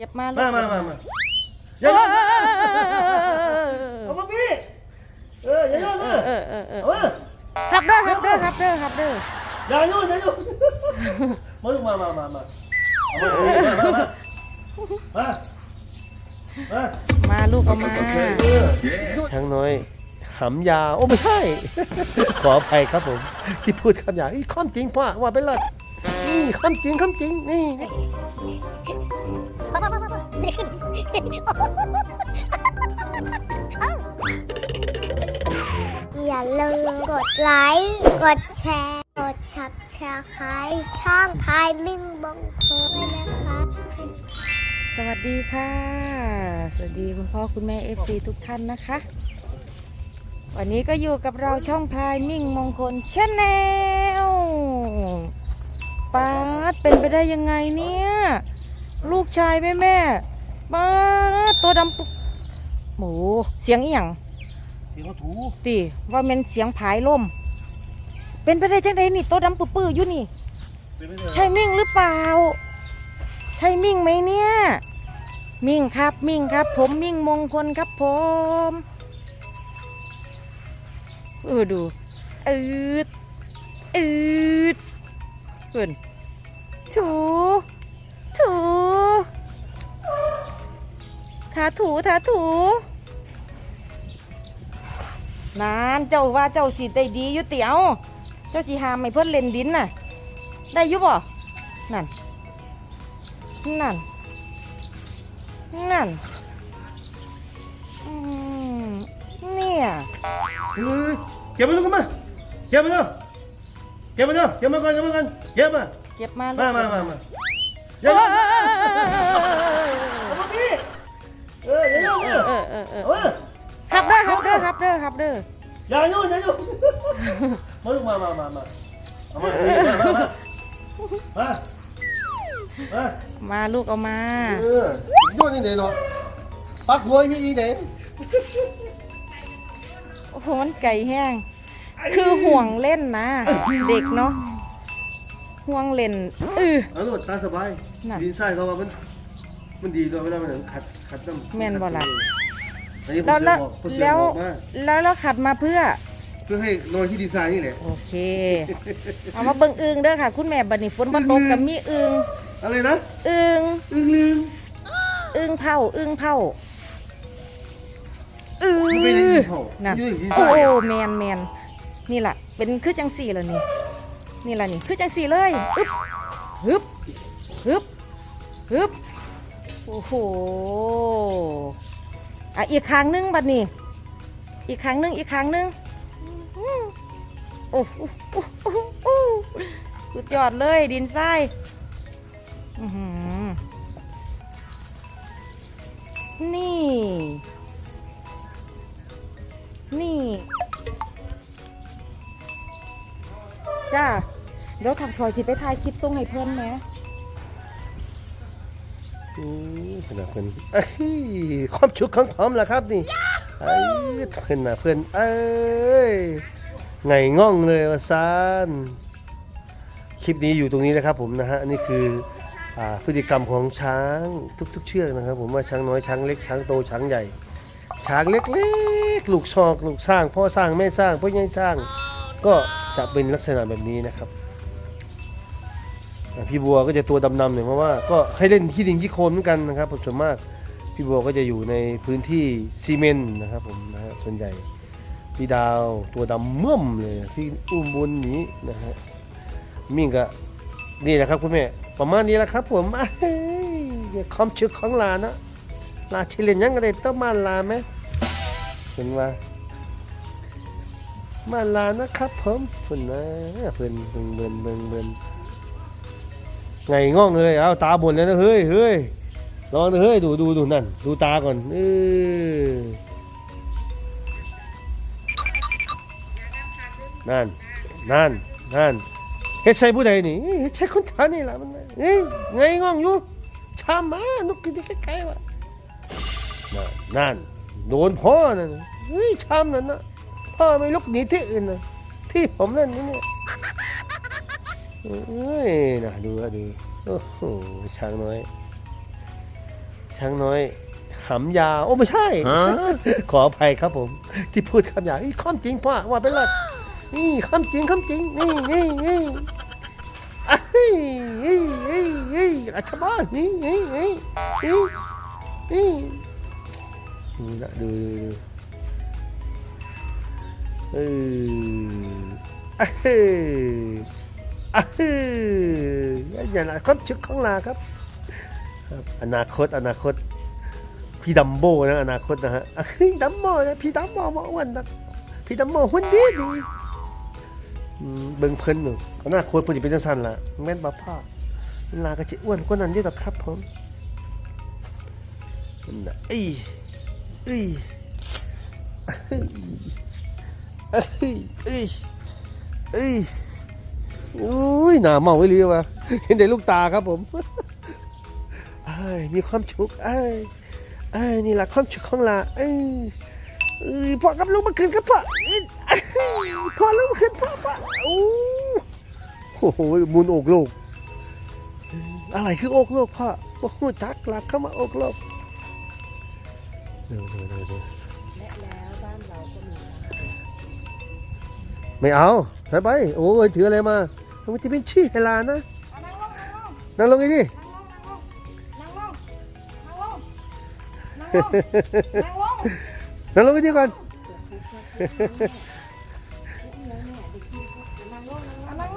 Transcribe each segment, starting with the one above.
เก็บมาลูกมามามามาอย่าเอโยนอเอามาพี่เอออย่าโยนเอเอออเออเออเอามาฮับเด้อฮับเด้อฮับเด้อฮับเด้ออย่าโยนอย่าโยนมาลูกมามามามาเอามามามามามามามาลูกเอามาเออช้างน้อยขำยาวโอ้ไม่ใช่ ขออภัยครับผม ที่พูดคำหยาบอีข้อมจริงพ่อว่าไปเลยนี่ข้อมจริงข้อมจริงนี่ อย่าลืมกดไลค์ กดแชร์ กดชับแชร์คล้ายช่องพายมิ่งบงโคด้วยนะคะ สวัสดีค่ะ สวัสดีคุณพ่อคุณแม่เอฟซีทุกท่านนะคะ วันนี้ก็อยู่กับเราช่องพายมิ่งมงคลชาแนลป้าดเป็นไปได้ยังไงเนี่ย ลูกชายแม่แม่ ป้าดตัวดำปุ๊บหมูเสียงอีหยังเสียงเขาถูตีว่าเป็นเสียงผายลม เป็นไปได้จังไดนี่ตัวดำปื้อๆอยู่นี่ เป็นไปได้ใช่มิ่งหรือเปล่า ใช่มิ่งไหมเนี่ย มิ่งครับ มิ่งครับ ผมมิ่งมงคลครับผมเออดูอืดอืดเพื่อนถูถู ถูทาถูนานเจ้าว่าเจ้าสิได้ดีอยู่เตียว เจ้าสิหามไม่เพิ่นเล่นดินน่ะ ได้อยุบ่นั่น นั่น นั่นอืมเนี่ยเฮ้ยเก็บมาลูกมาเก็บมาเนาะเก็บมาเนาะเก็บมาก่อนเก็บมาก่อนเก็บมาเก็บมาลูกมามามามาอเอย่าอโยนเอา ออย่าโยนอย่าโยนมาลูกมามามามาเอามาเออมามามามามามาลูกเอามาเออโยนยังไงเนาะปักหัวพี่อีไหนโอ้โหมันไก่แห้ง คือห่วงเล่นนะ เด็กเนาะห่วงเล่นเออเอาลูกตาสบายน่ะดินทรายเขาว่ามันมันดีด้วยเวลามันขัดขัดน้ำแม่นบ่ล่ะ อันนี้ผมแล้วเสียแล้วบอกผมเสียแล้วบอกว่าแล้วเราขัดมาเพื่อ เพื่อให้นอนที่ดินทรายนี่แหละ โอเค เอามาเบิ่งอึงเด้อค่ะ คุณแม่บัดนี้ฝนบ่ตกกับมีอึงอะไรนะอึงอึ้งลืมอึงเผาอึงเผาอึงมันเป็นอย่างนี้เผานั่นมันอยู่อย่างนี้โอ้ใช่แมนแมนนี่ล่ะ เป็นคือจังสี่แล้วนี่นี่ล่ะนี่คือจังสี่เลยอึ๊บฮึบฮึบฮึบโอ้โห อะอีกครั้งหนึงบัดนี้ อีกครั้งหนึงอีกครั้งหนึงโอ้โหสุดยอดเลยดินทรายนี่ นี่ จ้า เดี๋ยวถักถอยสิไปถ่ายคลิปส่งให้เพิ่อนแหม ขนาเพื่อนเอ้ยความชุกของผมล่ะครับนี่ไอ้ขึ้นมาเพื่อนเอ้ยไงง่องเลยว่าซานคลิปนี้อยู่ตรงนี้นะครับผมนะฮะนี่คืออาพฤติกรรมของช้างทุก ๆ เชือกนะครับ ผมว่าช้างน้อยช้างเล็กช้างโตช้างใหญ่ ช้างเล็กๆลูกชอกลูกสร้างพ่อสร้างแม่สร้างพ่อใหญ่สร้าง ก็จะเป็นลักษณะแบบนี้นะครับ อ่พี่บัวก็จะตัวดำๆหน่อยเพราะว่าก็ให้เล่นที่ดินที่โคลนเหมือนกันนะครับผมส่วนมากพี่บัวก็จะอยู่ในพื้นที่ซีเมนต์นะครับผมนะฮะส่วนใหญ่พี่ดาวตัวดำเมื่อมเลยพี่อุ้มบุญนี้นะฮะมิ่งก็นี่แหละครับคุณแม่ประมาณนี้แหละครับ ผมอ้ยความชึกของลานะลาชิเลนยังก็ได้ต้องมาลาไหมเห็นว่ามาลานะครับผมเพิ่นนะเพิ่นเบิ่งเบิ่งเบิ่งเบิ่ง ไงง่องเลยเอาตาบนแล้วนะเฮ้ยเฮ้ยลองเฮ้ยดูดูดูนั่น ดูตาก่อนเออนั่นนั่นนั่นเฮ็ดใส่ผู้ใดนี่เฮ็ดใส่คนทานี่ล่ะมันเอ้ยไงง่องอยู่ชามมานกกินที่ใกล้ๆวะนั่นนั่นโดนพ่อนั่นเฮ้ยชามนั่นนะพ่อไม่ลุกหนีที่อื่นนะที่ผมนั่นนี่ เนี่ยเอ้ยนะดูอะดูโอ้โหช้างน้อย ช้างน้อยหำยาวโอ้ไม่ใช่ ขออภัยครับผม ที่พูดคำหยาบนี่ความจริงพ่อว่าไปเลยนี่ความจริงความจริงนี่นี่นี่อะเฮ้ยเฮ้ยเฮ้ยเฮ้ยอาชบ้านนี่นี่นี่นี่นี่นี่นะดูดูดูเอออะเฮ้ย อะฮ้ยอย่าความชึกของลาครับ ครับ อนาคตอนาคต พี่ดัมโบนะอนาคตนะฮะอะฮ้ยดัมโบนะพี่ดัมโบมาอ้วนนะพี่ดัมโบหุ่นดีดีเบิ่งเพิ่นหนูอนาคตเพิ่นจะเป็นจังซั่นล่ะแม่นบ่พ่อลาก็สิอ้วนกว่านั้นอยู่ดอกครับผมนั่นน่ะเอ้ยเอ้ยเอ้ยเอ้ยเอ้ย อุ้ยหนาเมาไว้เลยว่ะเห็นแต่ลูกตาครับผมเอ้มีความสุขเอ้ยเอ้นี่แหละความสุขของลาเอ้ยเอ้ยพ่อกับลูกมาคืนครับพ่อพ่อลูกมาคืนพ่อพ่อโอ้โหมุนอกโลก อะไรคืออกโลกพ่อพ่อหูจักหลักเข้ามาอกโลกเดี๋ยวเดี๋ยวเดี๋ยวเดี๋ยวและแล้วบ้านเราก็มี ไม่เอาถอยไป โอ้ยถืออะไรมามันจะเป็นชี้เวลานะนั่งลงไงดินนั่งล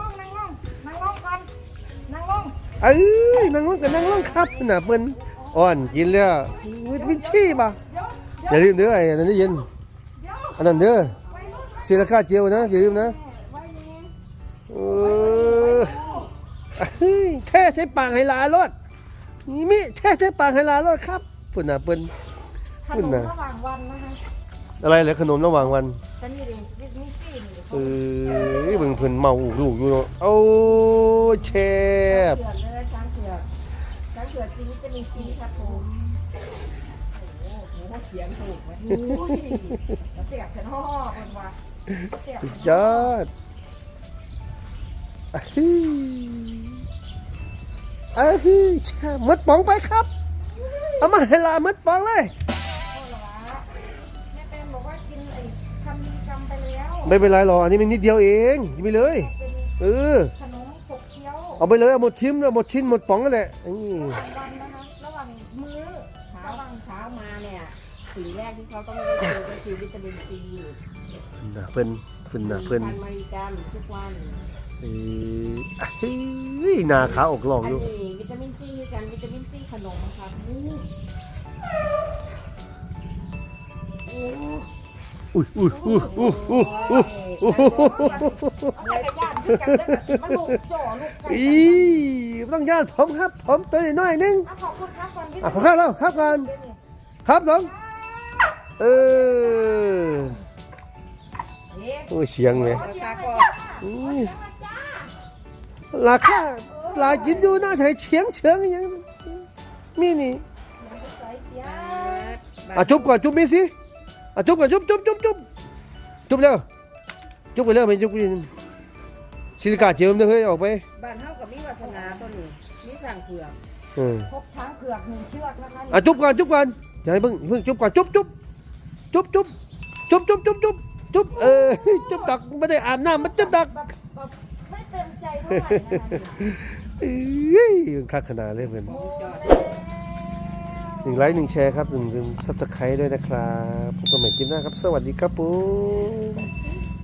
งนั่งลงนั่งลงก่อนนั่งลงเอ้ยนั่งลงกันนั่งลงครับน่ะเปิ้นอ่อนกินแล้ววิทวิชี่ป่ะอย่าลืมเด้อไอ้นั่นได้ยินอันนั้นเด้อ ไปลูกซิลิก้าเจลนะอย่าลืมนะไว้นี่เออเฮ้ยแท้ใช้ปากให้หลานรถนี่มิแท้ใช้ปากให้หลานรถครับเพิ่นน่ะเปิ้นขขึ้นนมนะระหว่างวันนะคะอะไรเหรอขนมระหว่างวันแต่นี่ดิวิตามินซีนี่เออเบิ่งเพิ่นเมาอูลูกอยู่เนาะเอาแชบเผือกเลยช้างเผือกช้างเผือกกินวิตามินซีครับผมโอ้โหเสียงถูกไหมอุ้ยเสียบฉันห่อคนว่าเสียบสุดยอดอะฮึอะฮึแช่มดป๋องไปครับ เอามาให้หลานมดป๋องเลยพ่อเหรอวะแม่เต็มบอกว่ากินไอ้คำมีกำไปแล้วไม่เป็นไรหรอกอันนี้มันนิดเดียวเองกินไปเลย เป็นเออ ขนมขบเคี้ยวเอาไปเลยเอาหมดชิ้นเอาหมดชิ้นหมดป๋องนั่นแหละอืมระหว่างวันนะคะ ระหว่างมื้อเช้าระหว่างเช้ามาเนี่ยสิ่งแรกที่เขาต้องได้คือก็คือวิตามินซี น่ะเพิ่นเพิ่นน่ะเพิ่นทานมาริกันทุกวันเอออะฮึหน้าขาวออกหลอกอันอยู่นี้วิตามินซีคือกันวิตามินซีขนมครับอู้อุ้ยอุ้ยอุ้ยอุ้ยอุ้ยอุ้ยอุ้ยเอาจักรยานขึ้นกันแล้วแบบมันลูกจ่อลูกไก่อีไม่ต้องญาติผมครับ ผมตัวน้อยๆนึงอะขอบคุณครับก่อนพี่อะขอข้าวแล้วครับก่อน ครับน้องเออเอ๊ะ โอ้ยเสียงเลยขอเสียงหน่อยจ้าอุ้ขอยเสียงหน่อยจ้าราคาปลากินอยู่หน้าไทยเฉียงเฉียงอยังมีนี่ใส่เสียงอะจุ๊บก่อนจุ๊บมีสิอะจุ๊บก่อนจุ๊บจุ๊บจุ๊บจุ๊บจุ๊บเร็วจุ๊บไปเร็วไม่จุ๊บกินซิลิกาเจิมเด้อเฮ้ยออกไปบ้านเฮากับมีวาสนาตัวนี้มีสั่งเผือกเออพบช้างเผือกหนึ่งเชือกนะคะอะจุ๊บก่อนจุ๊บก่อนอย่าให้เพิ่งเพิ่งจุ๊บก่อนจุ๊บจุ๊บจุ๊บจุ๊บจุ๊บจุ๊บจุ๊บจุ๊บ จุ๊บเออจุ๊บดักไม่ได้อาบน้ำมันจุ๊บดักแบบแบบไม่เต็มใจเท่าไหร่นะคะเอ้ยคักขนาดเลยเพื่อนโอ้แม่หนึ่งไลค์หนึ่งแชร์ครับหนึ่งซับสไครต์ด้วยนะครับพบกันใหม่คลิปหน้าครับ สวัสดีครับผม